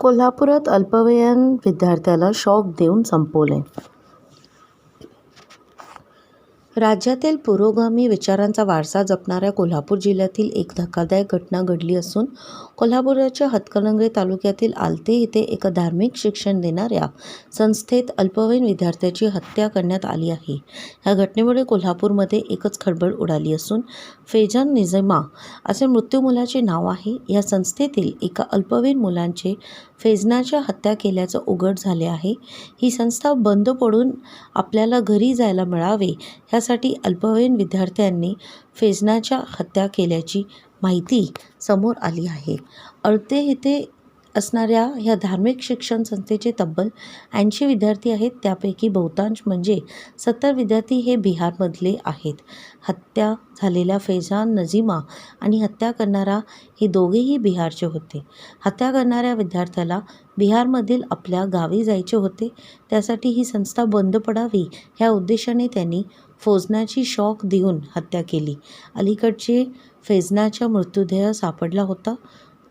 कोल्हापुरात अल्पवयीन विद्यार्थ्याला शॉक देऊन संपवले. राज्यातील पुरोगामी विचारांचा वारसा जपणाऱ्या कोल्हापूर जिल्ह्यातील एक धक्कादायक घटना घडली असून कोल्हापुराच्या हातकणंगले तालुक्यातील आलते येथे एका धार्मिक शिक्षण देणाऱ्या संस्थेत अल्पवयीन विद्यार्थ्याची हत्या करण्यात आली आहे. या घटनेमुळे कोल्हापूरमध्ये एकच खळबळ उडाली असून फेजान निझमा असे मृत्यू मुलाचे नाव आहे. या संस्थेतील एका अल्पवयीन मुलांचे फेजनाच्या हत्या केल्याचं उघड झाले आहे. ही संस्था बंद पडून आपल्याला घरी जायला मिळावे शिक्षणासाठी अल्पवयीन विद्यार्थ्यांनी फेजनाच्या हत्या केल्याची माहिती समोर आली आहे. अळते येथे असणाऱ्या ह्या धार्मिक शिक्षण संस्थेचे तब्बल ऐंशी विद्यार्थी आहेत. त्यापैकी बहुतांश म्हणजे सत्तर विद्यार्थी हे बिहारमधले आहेत. हत्या झालेल्या फैजान नझीमा आणि हत्या करणारा हे दोघेही बिहारचे होते. हत्या करणाऱ्या विद्यार्थ्याला बिहारमधील आपल्या गावी जायचे होते. त्यासाठी ही संस्था बंद पडावी ह्या उद्देशाने त्यांनी फौजनाची शॉक देऊन हत्या केली. अलीकडचे फेजनाच्या मृत्यूदेह सापडला होता.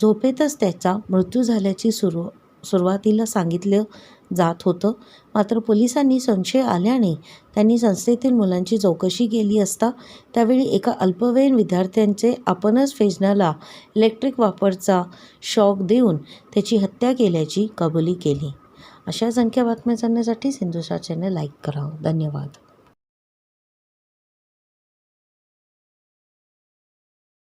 झोपेतच त्याचा मृत्यू झाल्याची सुरू सुरुवातीला सांगितलं जात होतं. मात्र पोलिसांनी संशय आल्याने त्यांनी संस्थेतील मुलांची चौकशी केली असता त्यावेळी एका अल्पवयीन विद्यार्थ्यांचे आपणच फेजनाला इलेक्ट्रिक वापरचा शॉक देऊन त्याची हत्या केल्याची कबुली केली. अशा संख्या बातम्या जाणण्यासाठी सिंधुसा चॅनल लाईक करा. धन्यवाद.